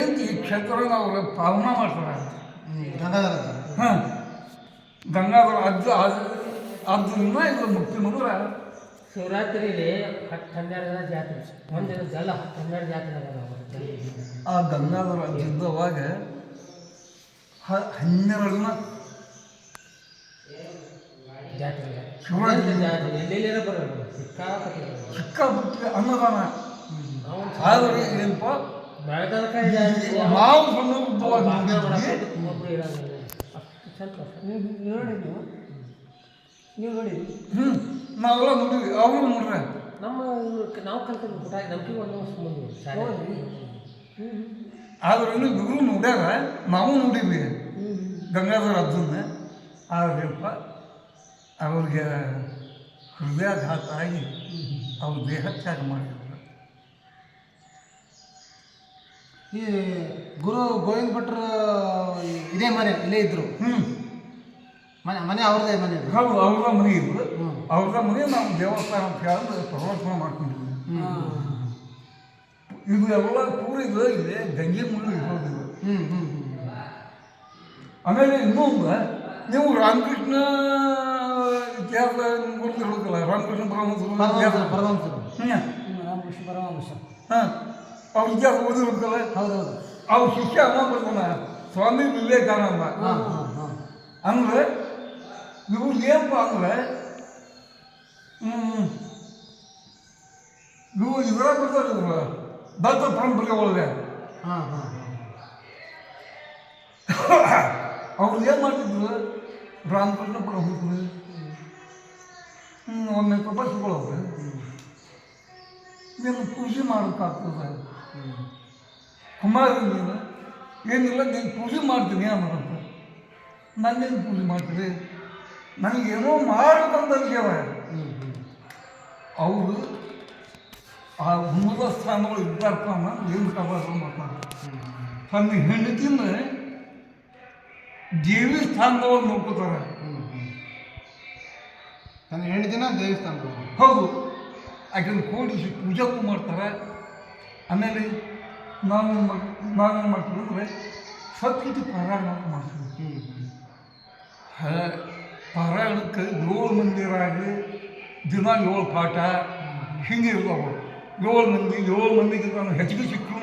ಈ ಕ್ಷೇತ್ರನ ಅವರು ಪಾಲನಾ ಮಾಡ್ತಾರೆ. ಗಂಗಾಧರ ಹಾಂ. ಗಂಗಾಧರ ಅಜ್ಜ ಆದ್ದರಿಂದ ಇದು ಮುಕ್ತಿ ಅಂದ್ರೆ ಶಿವರಾತ್ರಿಲಿ ಹತ್ತು ಹನ್ನೆರಡು ದಿನ ಜಾತ್ರೆ. ಒಂದಿನ ದಿನ ಜಲ ಹತ್ತು ಹನ್ನೆರಡು ಜಾತ್ರೆ. ಆ ಗಂಗಾಧರ ಅಜ್ಜಿದ್ದವಾಗ ಹ ಹನ್ನೆರಡು ದಿನ ಜಾತ್ರೆ. ಶಿವರಾತ್ರಿ. ಜಾತ್ರೆ? ಎಲ್ಲೆಲ್ಲಿರೋ ಬರೋದು ಸಿಕ್ಕಾಪಟ್ಟೆ. ಸಿಕ್ಕಾಪಟ್ಟೆ ಅನ್ನದಾನ. ಆದರೆ ಏನಪ್ಪ? ನಾವು ನೀವು ಹ್ಞೂ ನಾವೆಲ್ಲ ನೋಡಿದ್ವಿ ಅವರು ನೋಡ್ರೆ ನಮ್ಮ ನಾವು ಕಲ್ತಿದ್ದು ಊಟ ನಂಬಿಕೆ ಒಂದು ಶಾಲೆ ಆದ್ರೆ ನೋಡ್ಯಾರ ನಾವು ನೋಡಿದ್ವಿ ಗಂಗಾಧರ ಅಜ್ಜನ್ನ ಆದ್ರಪ್ಪ ಅವ್ರಿಗೆ ಹೃದಯಾಘಾತ ಆಗಿ ಅವ್ರ ದೇಹ ತ್ಯಾಗ ಮಾಡಿದ್ರು ಈ ಗುರು ಗೋವಿಂದ ಭಟ್ರು ಇದೇ ಮನೆ ಇಲ್ಲೇ ಇದ್ರು. ಹ್ಞೂ ಮನೆ ಮನೆ ಅವ್ರದೇ ಮನೆ ಇದು. ಹೌದು ಅವ್ರದ ಮನೆ ಇದ್ರು ಅವ್ರದ ಮನೆ ನಾವು ದೇವಸ್ಥಾನ ಅಂತ ಹೇಳಿ ಪ್ರವರ್ತನೆ ಮಾಡ್ಕೊಂಡಿದ್ವಿ. ಇದು ಎಲ್ಲ ಪೂರ ಇದು ಇದೆ ಗಂಗೆ ಮುಳ್ಳು ಇರೋದು ಇದು ಹ್ಮ್ ಹ್ಮ್ ಹ್ಮ್. ಆಮೇಲೆ ಇನ್ನೊಂದು ನೀವು ರಾಮಕೃಷ್ಣ ಇತಿಹಾಸ ಗುರುತು ಹೇಳೋದಿಲ್ಲ ರಾಮಕೃಷ್ಣ ಪರಮಹಂಸರು ಪರಮಹಂಸರು ಪರಮಹಂಸರು. ಹ್ಞೂ ರಾಮಕೃಷ್ಣ ಪರಮಹಂಸ ಹಾಂ. ಅವ್ರ ವಿದ್ಯಾ ಓದಿರ್ಬೇಕಲ್ಲ ಹೌದೌದು. ಅವ್ರ ಶಿಷ್ಯ ಅನ್ನ ಬರ್ತಾನ ಸ್ವಾಮಿ ವಿವೇಕಾನಂದ. ಅಂದ್ರೆ ಇವು ಏನಪ್ಪ ಅಂದ್ರೆ ಇವು ಇದ್ರಾಗ ಬರ್ತಾರೆ ಇವರು. ದತ್ತ ಪರಂಪರೆ ಹಾಂ ಅವ್ರು ಏನು ಮಾಡ್ತಿದ್ರು? ರಾಮಕೃಷ್ಣ ಹ್ಞೂ ಒಮ್ಮೆ ತಪಸ್ಸುಗಳವ್ರು ನೀನು ಕೃಷಿ ಮಾಡೋಕ್ಕಾಗ್ತದೆ. ಕುಮಾರ ಏನಿಲ್ಲ ನೀನು ಪೂಜೆ ಮಾಡ್ತೀನಿ ಅನ್ನೋದಂತ ನಾನೇನು ಪೂಜೆ ಮಾಡ್ತೀರಿ? ನನಗೇನೋ ಮಾಡ್ಬೇಕಂತ ಅನ್ಸ್ಯಾವ ಅವರು ಆ ಮೂಲ ಸ್ಥಾನಗಳು ಇದ್ದಾರಪ್ಪ ಅನ್ನೋದು ಏನು ಕಬಾರ ಮಾಡ್ತಾರೆ ತನ್ನ ಹೆಂಡತಿನ ದೇವಿ ಸ್ಥಾನದವ್ರು ನೋಡ್ಕೋತಾರೆ. ನನ್ನ ಎಂಟು ದೇವಿ ದೇವಸ್ಥಾನ ಹೌದು. ಆಕೆನ ಕೂಡಿಸಿ ಪೂಜೆಗೂ ಮಾಡ್ತಾರೆ. ಆಮೇಲೆ ನಾವು ನಾವೇನು ಮಾಡ್ತೀವಿ ಅಂದರೆ ಸತ್ಯತಿ ಪಾರಾಯಣ ಮಾಡ್ತೀವಿ ಪಾರಾಯಣಕ್ಕೆ ಏಳು ಮಂದಿರಾಗಿ ದಿನ ಏಳು ಪಾಠ, ಹಿಂಗೆ ಇರ್ತಾವೆ. ಏಳು ಮಂದಿ, ಏಳು ಮಂದಿಗೆ ನಾನು ಹೆಚ್ಚಿಗೆ ಸಿಕ್ಕೂ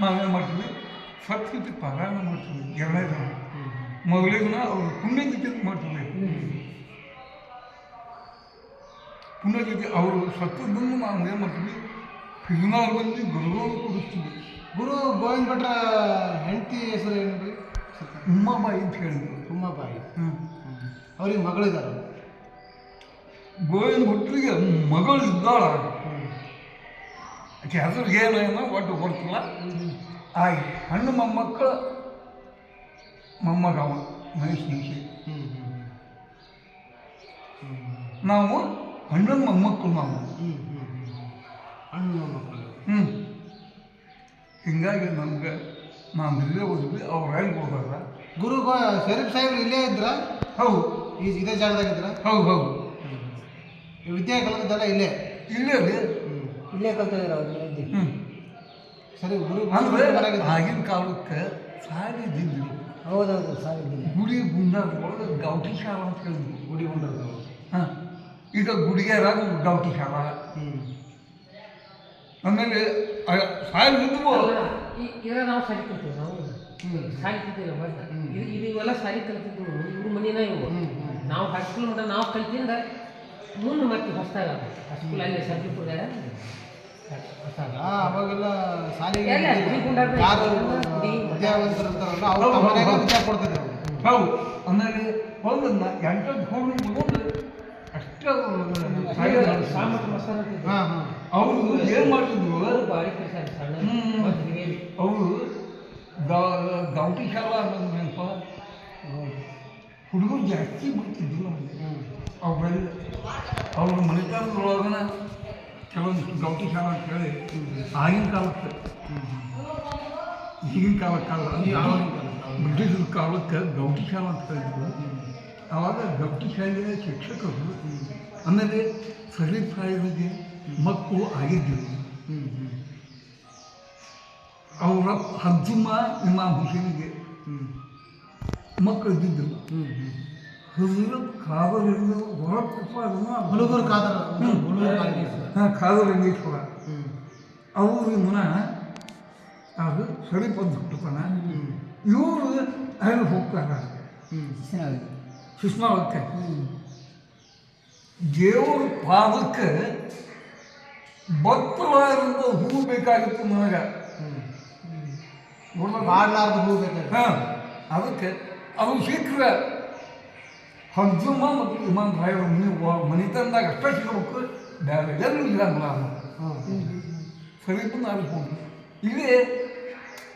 ನಾವೇನು ಮಾಡ್ತೀವಿ ಸತ್ಯತಿ ಪಾರಾಯಣ ಮಾಡ್ತೀವಿ ಎರಡನೇ ದಿನ ಮೊದಲನೇ ದಿನ ಅವರು ಪುಣ್ಯಗೀತೆ ಮಾಡ್ತೀವಿ ಪುಣ್ಯಗೀತೆ ಅವರು ಸತ್ಯದನ್ನು ನಾವು ಏನು ಮಾಡ್ತೀವಿ ಹದಿನಾರು ಮಂದಿ ಗುರುಗಳು ಕೊಡಿಸ್ತೀವಿ ಗುರು ಗೋವಿಂದ ಭಟ್ರ ಹೆಂಡತಿ ಹೆಸರು ಏನ್ರಿ ಉಮ್ಮಾಬಾಯಿ ಅಂತ ಹೇಳಿದ್ರು. ಉಮ್ಮಾಬಾಯಿ. ಹ್ಞೂ ಅವ್ರಿಗೆ ಮಗಳಿದ್ದಾರೆ. ಗೋವಿಂದ ಭಟ್ರಿಗೆ ಮಗಳು ಇದ್ದಾಳ. ಆಕೆ ಹೆಸರು ಏನೇನೋ ಒಟ್ಟು ಗೊತ್ತಿಲ್ಲ ಆಗಿ ಹಣ್ಣು ಮೊಮ್ಮಕ್ಕಳು ಮೊಮ್ಮಗವ ಮಹೇಶ್ ನಿಮಿಷ ನಾವು ಹಣ್ಣನ ಮೊಮ್ಮಕ್ಕಳು ನಾವು. ಹಣ್ಣು ಮಕ್ಕಳು ಹ್ಞೂ ಹಿಂಗಾಗಿ ನಮ್ಗೆ ನಾವು ಇಲ್ಲೇ ಹೋದ್ವಿ ಅವ್ರು ಹೆಂಗೆ ಹೋಗಲ್ಲ ಗುರು ಶರೀಫ್ ಸಾಹೇಬ್ರು ಇಲ್ಲೇ ಇದ್ರ? ಹೌದು. ಈ ಇದೇ ಜಾಗದಾಗ ಇದ್ರ? ಹೌದು ಹೌದು. ವಿದ್ಯಾ ಕಲಿತದ್ದೆಲ್ಲ ಇಲ್ಲೇ? ಇಲ್ಲೇ ರೀ ಇಲ್ಲೇ ಕಲ್ತಿದ್ರು ಅವ್ರು ಹ್ಞೂ ಸರಿ ಗುರು ಅಂದ್ರೆ. ಆಗಿನ ಕಾಲಕ್ಕೆ ಸಾರಿ ದಿಂದಿರು ಹೌದೌದು ಸಾವಿರ ಗುಡಿ ಗುಂಡಾರ್ಗಳು ಒಳಗೆ ಗೌಟಿ ಶಾಲ ಅಂತ ಹೇಳಿದ್ರು ಗುಡಿ ಗುಂಡಾರ್ಗಳು ಹಾಂ. ಈಗ ಗುಡಿಗೆರಾಗ ಗೌಟಿ ಶಾಲಾ. ಆಮೇಲೆ ಸಾಯಿ ಇದ್ವು ಈಗ ನಾವು ಸರಿ ಕಲ್ತೀವಿ ನಾವು ಸಾಯಿ ಕಲ್ತಿಲ್ಲ. ಇದು ಇದು ಇವೆಲ್ಲ ಸಾರಿ ಕಲ್ತಿದ್ದು ಇವ್ರ ಮನೇನ ಇವು ನಾವು ಹೈಸ್ಕೂಲ್ ಮಟ್ಟ ನಾವು ಕಲ್ತಿಂದ ಮುಂದೆ ಮತ್ತೆ ಹೊಸ್ತಾಗ ಹೈಸ್ಕೂಲ್ ಅಲ್ಲಿ ಸರ್ಜಿಪುರದಾಗ ಕೊಡ್ತಾರೆ ಆ, ಅವಾಗೆಲ್ಲ ಶಾಲೆಗೆ ಎಲ್ಲ ಯಾರು ಗುಡಿ ವಿದ್ಯಾವಂತರು ಇರ್ತಾರಲ್ಲ ಅವ್ರು ಹೌದು, ತಮ್ಮ ಹೌದು, ಮನೆಯಾಗ ಹೌದು. ವಿದ್ಯೆ ಕೊಡ್ತಿದ್ರು. ಹೌದು. ಆಮೇಲೆ ಒಂದು ಎಂಟು ಹೋಗಿ ಮುಗಿದು ಅವರು ಏನು ಮಾಡ್ತಿದ್ರು? ಅವ್ರು ಗೌಟಿ ಶಾಲ ಅನ್ನೋದ್ರಪ್ಪ ಹುಡುಗರು ಜಾಸ್ತಿ ಬಿಡ್ತಿದ್ದಿಲ್ಲ ಅವ್ರಲ್ಲಿ ಅವ್ರ ಮನೆತನದೊಳಗನ ಕೆಲವೊಂದಿಷ್ಟು ಗೌಟಿ ಶಾಲ ಅಂತ ಹೇಳಿ ಆಗಿನ ಕಾಲಕ್ಕೆ ಈಗಿನ ಕಾಲಕ್ಕಲ್ಲ. ಬ್ರಿಟಿಷರ ಕಾಲಕ್ಕೆ ಗೌಟಿ ಶಾಲಾ ಅಂತ ಹೇಳಿದ್ರು. ಆವಾಗ ಗೌಟಿ ಶಾಲೆಯ ಶಿಕ್ಷಕರು ಆಮೇಲೆ ಸಲೀಫ್ ಪ್ರಾಯದಲ್ಲಿ ಮಕ್ಕಳು ಆಗಿದ್ದರು. ಅವರ ಅಜ್ಜಮ್ಮ ಇಮಾಮ್ ಹುಸೇನಿಗೆ ಮಕ್ಕಳು ಇದ್ದಿದ್ದರು. ಹಜರತ್ ಕಾದರಿಂದ ಕಾದರ ಹಾಂ ಕಾದಲಿಂಗೇಶ್ವರ ಹ್ಮ್. ಅವರು ಮುನ ಅದು ಸರಿ ಹುಟ್ಟುತ್ತಾನ ಹ್ಮ್. ಇವರು ಅಲ್ಲಿ ಹೋಗ್ತಾರೆ. ಸುಷ್ಮಾ ಸುಷ್ಮಾವಕ್ಕೆ ದೇವರ ಪಾದಕ್ಕೆ ಬತ್ತಲಾರದ ಹೂ ಬೇಕಾಗಿತ್ತು ನನಗೆ. ಹ್ಮ್. ಬಾಡ್ಲಾರ್ದ ಹೂ ಬೇಕಾಗಿತ್ತು. ಹಾಂ ಅದಕ್ಕೆ ಅದು ಶೀಘ್ರ ಹಜ್ಜಮ್ಮ ಮತ್ತು ಇಮಾನ್ ರಾಯರ ಮನೆ ಮನೆತನದಾಗ ಅಷ್ಟೇ ಸಿಗಬೇಕು ಬೇರೆ ಎಲ್ಲರೂ ಹ್ಮ್. ಸರಿ ನಾನು ಹೋಗಿ ಇಲ್ಲೇ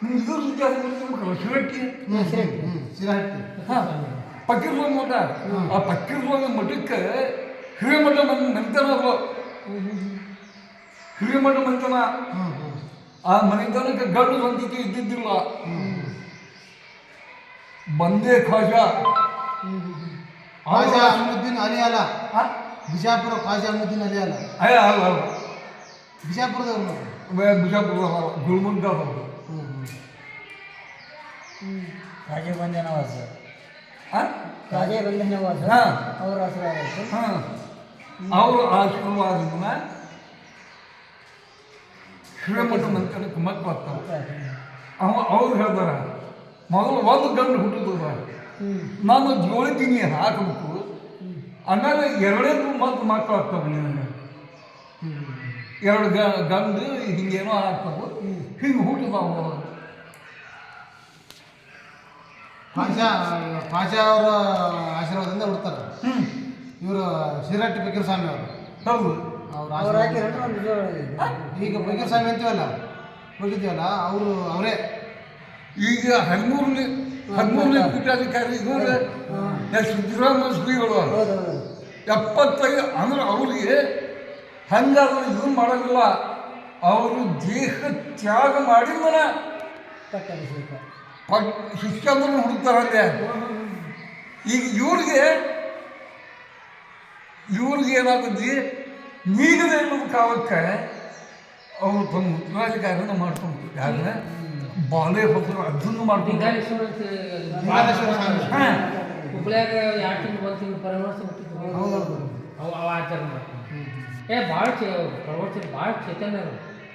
ನೀವು ಇದು ವಿಚಾರ ಮಾಡ್ಬೇಕಲ್ಲ ಶಿರಟ್ಟಿ? ಸಿರಹಟ್ಟಿ ಹಾಂ ಪಕ್ಕಿರ್ಸ್ವಾಮಿ ಮಠ. ಆ ಪಕ್ಕಿರ್ಸ್ವಾಮಿ ಮಠಕ್ಕೆ ಹಿರೇಮಠ ಮನ್ ಮಂತನ ಅದು ಹಿರೇಮಠ ಮಂತನ ಹ್ಮ್ ಹ್ಮ್ ಆ ಮನೆತನಕ್ಕೆ ಗಂಡು ಸಂತಿಕೆ ಇದ್ದಿದ್ದಿಲ್ಲ ಬಂದೇ ಖಾಜಾ ಖ್ವಾಜಾ ಅಹಮುದ್ದೀನ್ ಅಲಿ ಅಲ್ಲ ಆ? ಬಿಜಾಪುರ ಖ್ವಾಜಾ ಅಹಮುದ್ದೀನ್ ಅಲಿ ಅಲ್ಲ ಅಯ್ಯ ಅಲ್ಲ ಅಲ್ಲ ಬಿಜಾಪುರದವ್ರು ನಾವು. ಬೇ- ಬಿಜಾಪುರ ಗುಲ್ಬರ್ಗ ಅವರು ಹ್ಮ್ ಹ್ಮ್ ರಾಜೇ ಬಂದೆ ನವಾಜ್ ಹಾಂ ರಾಜೇ ಬಂದೆ ನವಾಜ್ ಹಾಂ ಅವ್ರ ಹೆಸರು ಆಗುತ್ತೆ ಹಾಂ ಅವರು ಆಶೀರ್ವಾದದಿಂದ ಶ್ರೀಮಠ ಮಂತ್ರಕ್ಕೆ ಮಕ್ಕಳು ಆಗ್ತಾರೆ. ಅವ ಅವ್ರು ಹೇಳ್ತಾರ ಮೊದಲು ಒಂದು ಗಂಡು ಹುಟ್ಟಿದ್ರ ನಾನು ಜೋಳಿದ್ದೀನಿ ಹಾಕಬೇಕು. ಆಮೇಲೆ ಎರಡೇದು ಮತ್ತು ಮಕ್ಕಳು ಆಗ್ತಾವೆ ನಿನಗೆ. ಎರಡು ಗ ಗಂಡು ಹಿಂಗೇನೋ ಆಗ್ತವೆ. ಹಿಂಗೆ ಹುಟ್ಟಿದಾವ ಪಾಷಾ ಪಾಷಾ ಅವರ ಆಶೀರ್ವಾದದಿಂದ ಹುಡ್ತಾರೆ. ಇವರು ಶಿರಟ್ಟಿ ಬಕೀರ್ ಸ್ವಾಮಿ ಅವರು ಹೌದು ಅವ್ರ ಈಗ ಬಕೀರ್ ಸ್ವಾಮಿ ಅಂತೀವಲ್ಲ? ಹೋಗಿದ್ದೀವಲ್ಲ? ಅವರು ಅವರೇ. ಈಗ ಹದಿಮೂರನೇ ಹದಿಮೂರನೇ ಪೀಠಾಧಿಕಾರಿ ಇವರು ಸಿದ್ದರಾಮ ಶ್ರೀಗಳು ಎಪ್ಪತ್ತೈದು ಅಂದ್ರೆ ಅವರಿಗೆ ಹಂಗಾದ್ರೆ ಇದು ಮಾಡೋದಿಲ್ಲ ಅವರು ದೇಹ ತ್ಯಾಗ ಮಾಡಿ ಮನ ಪಟ್ ಶಿಷ್ಯಂದ್ರನ್ನ ಹುಡುಕ್ತಾರಲ್ಲೇ. ಈಗ ಇವ್ರಿಗೆ ಇವ್ರಿಗೆ ಏನಾಗುತ್ತೆ? ನೀಗದೆ ಅನ್ನೋದು ಕಾಲಕ್ಕೆ ಅವರು ತಮ್ಮ ಉತ್ತರಾಧಿಕಾರಿನ ಮಾಡ್ಕೊಂಡು ಯಾರ ಬಾಲೆ ಹೋದ್ರು ಅದನ್ನು ಮಾಡ್ಕೊಂಡು ಹುಬ್ಳ್ಯಾಗ ಎರಡು ತಿಂಗಳು ಒಂದು ತಿಂಗಳು ಪರಮರ್ಶ ಅವು ಅವು ಆಚರಣೆ ಮಾಡ್ತಾರೆ ಏ ಭಾಳ ಚೇ ಪ್ರವಚನ ಭಾಳ ಚೇತನ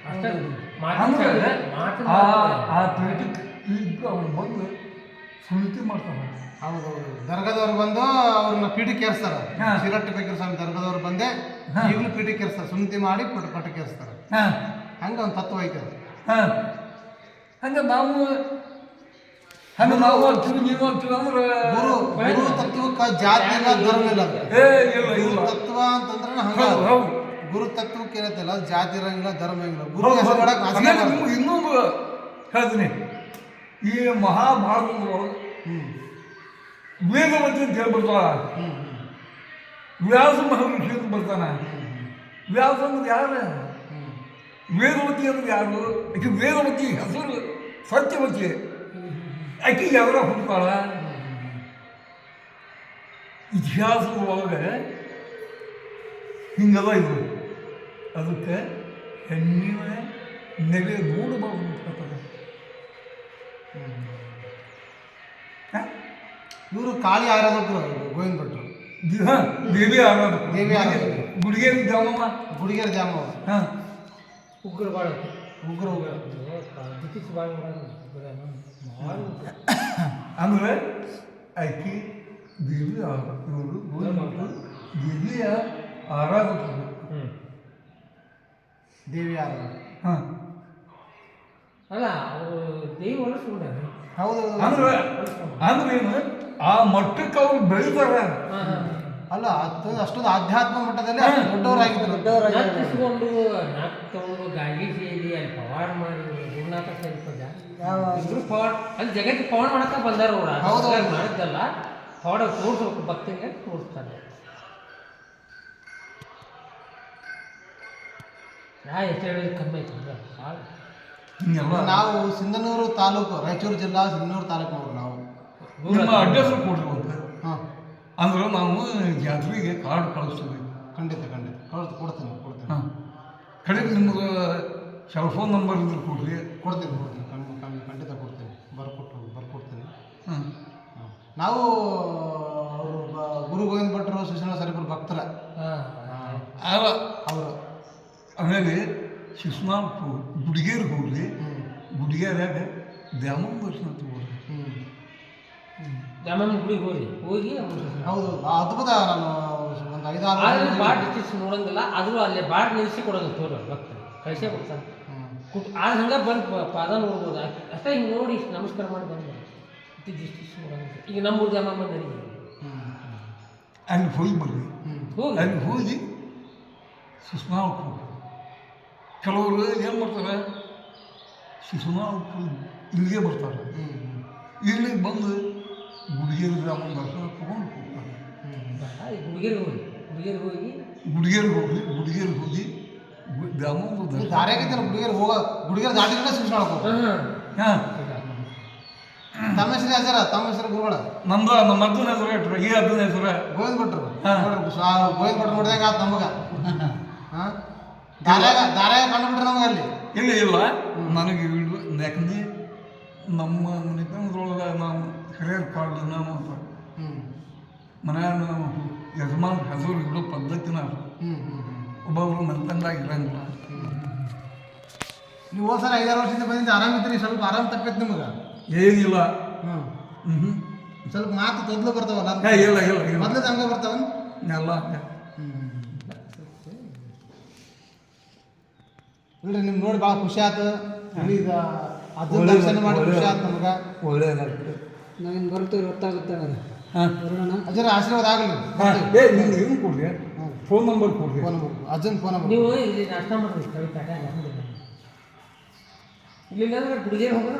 ಅಷ್ಟೇ ಅಂದ್ರೆ ಆ ಆ ಪೀಠಕ್ಕೆ ಈಗ ಅವ್ರು ಬಂದು ಸುಳಿತಿ ಮಾಡ್ತಾರೆ. ಹೌದು ದರ್ಗದವ್ರು ಬಂದು ಅವ್ರನ್ನ ಪೀಠ ಕೇರ್ಸ್ತಾರ ಶಿರಟ್ಟಿ ಬಕೀರ್ ಸ್ವಾಮಿ ದರ್ಗದವ್ರು ಬಂದೆ. ಈಗಲೂ ಪೀಠ ಏರಿಸ್ತಾರೆ. ಸುನ್ನತಿ ಮಾಡಿ ಪಟ ಪಟ ಏರಿಸ್ತಾರೆ. ಹಾಂ. ಹಂಗೆ ಒಂದು ತತ್ವ ಐತೆ ಅದು. ಹಂಗೆ ನಾವು ಹಂಗೆ ನಾವು ಹೋಗ್ತೀವಿ ನೀವು ಹೋಗ್ತೀವಿ ಅಂದ್ರೆ ಗುರು ಗುರು ತತ್ವಕ್ಕೆ ಜಾತಿ ಇಲ್ಲ ಧರ್ಮ ಇಲ್ಲ ಅದು. ಏ ಇಲ್ಲ ಗುರು ತತ್ವ ಅಂತಂದ್ರೆ ಹಂಗ ಗುರು ತತ್ವಕ್ಕೆ ಏನೈತಲ್ಲ ಜಾತಿ ಇರಂಗಿಲ್ಲ ಧರ್ಮ ಇರಂಗಿಲ್ಲ. ಗುರು ಇನ್ನೊಂದು ಹೇಳ್ತೀನಿ. ಈ ಮಹಾಭಾರತದೊಳಗೆ ವೇದವತಿ ಅಂತ ಹೇಳಿ ಹ್ಮ್ ವ್ಯಾಸ ಮಹರ್ಷಿ ಅಂತ ಬರ್ತಾನೆ. ವ್ಯಾಸ ಅಂದ್ರೆ ಯಾರು? ವೇದವತಿ ಅಂದ್ರೆ ಯಾರು? ಆಕೆ ವೇದವತಿ ಹೆಸರು ಸತ್ಯವತಿ. ಆಕೆ ಯಾರ ಹುಡ್ತಾಳ ಇತಿಹಾಸದ ಒಳಗೆ ಹಿಂಗೆಲ್ಲ ಇದು ಅದಕ್ಕೆ ಹೆಣ್ಣಿನ ನೆಲೆ ನೋಡಬಾರ್ದು ಅಂತ? ಇವರು ಕಾಳಿ ಆರಾಧಕರು ಗೋವಿಂದ ಭಟ್ರು ಹ, ದೇವಿ ಆರಾಧಕ ದೇವಿ ಆರಾಧಕರು. ಗುಡಿಗೇರಿ ಜಾಮಮ್ಮ ಗುಡಿಗೆರೆ ಜಾಮ ಅವರು ಹಾಂ ಉಗ್ರ. ಭಾಳ ಉಗ್ರ ಉಗ್ರ ಬ್ರಿಟಿಷ್ ಭಾಳ ಭಾಳ ಅಂದ್ರೆ ಆಕೆ ದೇವಿ ಇವರು ಗೋವಿಂದ ದೇವಿಯ ಆರಾಧಕರು. ಹ್ಞೂ ದೇವಿ ಆರಾಧನೆ ಹಾಂ. ಅಲ್ಲ ಅವರು ದೇವಿ ಹೊಲಸ್ಕೊಂಡಾರೆ ಹೌದು ಅಂದ್ರೆ ಅಂದ್ರೆ ಏನು? ಆ ಮಟ್ಟಕ್ಕೆ ಅವ್ರು ಬೆಳಿತಾರ. ಹಾಂ ಹಾಂ ಅಲ್ಲ ಅಷ್ಟೊಂದು ಅಷ್ಟೊಂದು ಆಧ್ಯಾತ್ಮ ಮಟ್ಟದಲ್ಲಿ ಅಷ್ಟು ದೊಡ್ಡವರಾಗಿಸ್ಕೊಂಡು ನಾಲ್ಕು ತಗೊಂಡು ಗಾಳಿ ಸೇರಿ ಅಲ್ಲಿ ಪವಾಡ ಮಾಡಿ ಗುರುನಾಥ ಇಬ್ರು ಪವಾಡ ಅಲ್ಲಿ ಜಗತ್ತಿಗೆ ಪವಾಡ ಮಾಡಕ್ಕ ಬಂದಾರ ಅವ್ರು. ಹೌದು. ಮಾಡಿದ್ದಲ್ಲ. ಪವಾಡ ತೋರಿಸ್ಬೇಕು ಭಕ್ತಿಗೆ ತೋರಿಸ್ತಾರೆ. ನಾ ಎಷ್ಟು ಹೇಳಿದ್ರೆ ಕಮ್ಮಿ ಆಯ್ತು ಅಂದ್ರೆ. ಭಾಳ ನಾವು ಸಿಂಧನೂರು ತಾಲೂಕು ರಾಯಚೂರು ಜಿಲ್ಲಾ ಸಿಂಧನೂರು ತಾಲೂಕು ನಾವು. ನಿಮ್ಮ ಅಡ್ರೆಸ್ ಕೊಡ್ರಿ ಒಂದು ಹಾಂ. ಅಂದ್ರೆ ನಾವು ಜಾತ್ರೆಗೆ ಕಾರ್ಡ್ ಕಳಿಸ್ತೀವಿ. ಖಂಡಿತ ಖಂಡಿತ. ಕಳ್ಸಿ ಕೊಡ್ತೀನಿ ಕೊಡ್ತೀನಿ. ಹಾಂ. ಕಡೆಗೆ ನಿಮ್ಗೆ ಸೆಲ್ ಫೋನ್ ನಂಬರ್ ಇದ್ರೆ ಕೊಡ್ರಿ. ಕೊಡ್ತೀನಿ ಕೊಡ್ತೀನಿ. ಖಂಡಿತ ಕೊಡ್ತೀನಿ. ಬರ್ಕೊಟ್ಟು ಬರ್ಕೊಡ್ತೀನಿ. ಹ್ಞೂ ನಾವು ಗುರು ಗೋವಿಂದ ಭಟ್ರು ಸುಶೀಲ ಸರಿಪುರ ಭಕ್ತರ. ಅವರು. ಆಮೇಲೆ ಶಿಸ್ನಾಳ್ ಗುಡಿಗೇರಿಗೆ ಹೋಗ್ರಿ ಹ್ಞೂ ಗುಡಿಗೇರಾಗ ದ್ಯಾಮನ್ ದರ್ಶನ ತಗೋರಿ ಹ್ಞೂ ದ್ಯಾಮನ ಗುಡಿಗೆ ಹೋಗಿ ಹೋಗಿ ಹೌದು ಅದ್ಭುತ ನಾನು ಒಂದು ಐದಾರು ಭಾಳ ನೋಡಂಗಿಲ್ಲ ಆದರೂ ಅಲ್ಲಿ ಭಾಳ ನಿಲ್ಲಿಸಿ ಕೊಡೋದು ತೋರ ಭಕ್ತರು ಕಳಿಸೇ ಕೊಡ್ತಾನೆ. ಕುಟ್ ಆದ್ರೆ ಹಂಗೆ ಬಂದು ಪಾದ ನೋಡ್ಬೋದು. ಅಷ್ಟೇ ಹಿಂಗೆ ನೋಡಿ ನಮಸ್ಕಾರ ಮಾಡಿ ಬಂದು ನೋಡಂಗಿಲ್ಲ. ಈಗ ನಮ್ಮೂರು ದ್ಯಾಮಮ್ಮ ಅಮ್ಮ ಬಂದ ಹ್ಞೂ ಅಲ್ಲಿ ಹೋಗಿ ಬರ್ರಿ ಹ್ಞೂ ಹೋಗಿ. ಅಲ್ಲಿ ಹೋಗಿ ಸುಸ್ಮಾ ಹೋಗಿ ಕೆಲವರು ಏನು ಮಾಡ್ತಾರೆ? ಸುಮಾರು ಇಲ್ಲಿಗೆ ಬರ್ತಾರೆ. ಇಲ್ಲಿಗೆ ಇಲ್ಲಿ ಬಂದು ಗುಡಿಗೇರಿ ಗ್ರಾಮ ದರ್ಶನ ತಗೊಂಡು ಹೋಗ್ತಾರೆ. ಹುಡುಗಿಯರಿಗೆ ಹೋಗಿ ಹುಡುಗಿಯರಿಗೆ ಹೋಗಿ. ಗುಡಿಗೇರಿಗೆ ಹೋಗಿ ಗುಡಿಗೇರಿಗೆ ಹೋಗಿ ದ್ಯಾಮವ್ವನ ದರ್ಶನ ದಾರ್ಯಾಗಿದ್ದರೆ ಗುಡಿಗೇರು ಹೋಗ ಗುಡಿಗೇರು ದಾಟಿದ್ರೆ ಶಿಕ್ಷಣ ಹಾಂ. ಹಾಂ. ತಮ್ಮ ಹೆಸರು ಹೆಸರ ತಮ್ಮ ಹೆಸರು ಗುರುಗಳ? ನಮ್ದು ನಮ್ಮ ಅಜ್ಜನ ಹೆಸರು ಇಟ್ರು ಈ ಅಜ್ಜನ ಹೆಸರು. ಗೋವಿಂದ ಭಟ್ರು? ಗೋವಿಂದ ಭಟ್ರು ನೋಡಿದಾಗ ಆತು ನಮಗ. ಹಾಂ. ದಾರ್ಯಾಗ ದಾರ್ಯಾಗ ಕಂಡುಬಿಟ್ರೆ ನಮಗೆ ಅಲ್ಲಿ. ಇಲ್ಲ ಇಲ್ಲ. ನನಗೆ ಇಡು ಯಾಕಂದ್ರೆ ನಮ್ಮ ಮನೆತನದೊಳಗೆ ನಾವು ಹಿರಿಯರ್ ಕಾಳು ನಾವು ಅಂತ ನಾವು ಯಜಮಾನ ಹೆಸರು ಇಡೋ ಪದ್ಧತಿನ ಒಬ್ಬೊಬ್ರು ಮನೆತನದಾಗ ಇರಂಗಿಲ್ಲ. ನೀವು ಹೋದ ಸಲ ಐದಾರು ವರ್ಷದಿಂದ ಬಂದಿದ್ದು ಆರಾಮಿದ್ರಿ ಸ್ವಲ್ಪ ಆರಾಮ ತಪ್ಪೈತೆ ನಿಮಗೆ? ಏನಿಲ್ಲ. ಹ್ಞೂ ಸ್ವಲ್ಪ ಮಾತು ತೊದ್ಲು ಬರ್ತಾವಲ್ಲ ಇಲ್ಲ ಇಲ್ಲ ಮೊದಲು ಮೊದ್ಲು ಹಂಗೆ ಬರ್ತಾವನ್? ಎಲ್ಲ ಇಲ್ರಿ ನಿಮ್ ನೋಡಿ ಭಾಳ ಖುಷಿ ಆತು. ಈಗ ಅದನ್ನ ದರ್ಶನ ಮಾಡಿ ಖುಷಿ ಆತು ನಮ್ಗೆ. ಒಳ್ಳೇದಾಗ್ತದೆ ನಾವೇನು ಬರ್ತೀವಿ ಗೊತ್ತಾಗುತ್ತೆ ಅಜ್ಜರ ಆಶೀರ್ವಾದ ಆಗಲಿ. ಏ ನಿಮ್ಗೆ ಏನು ಕೊಡ್ರಿ ಫೋನ್ ನಂಬರ್ ಕೊಡ್ರಿ ಫೋನ್ ನಂಬರ್ ಅಜ್ಜನ ಫೋನ್ ನಂಬರ್ ನೀವು ಇಲ್ಲಿ ನಾಷ್ಟ ಮಾಡ್ಬೇಕು ಇಲ್ಲಿ ಇಲ್ಲಿಂದ ಹುಡುಗಿಯರು ಹೋಗೋಣ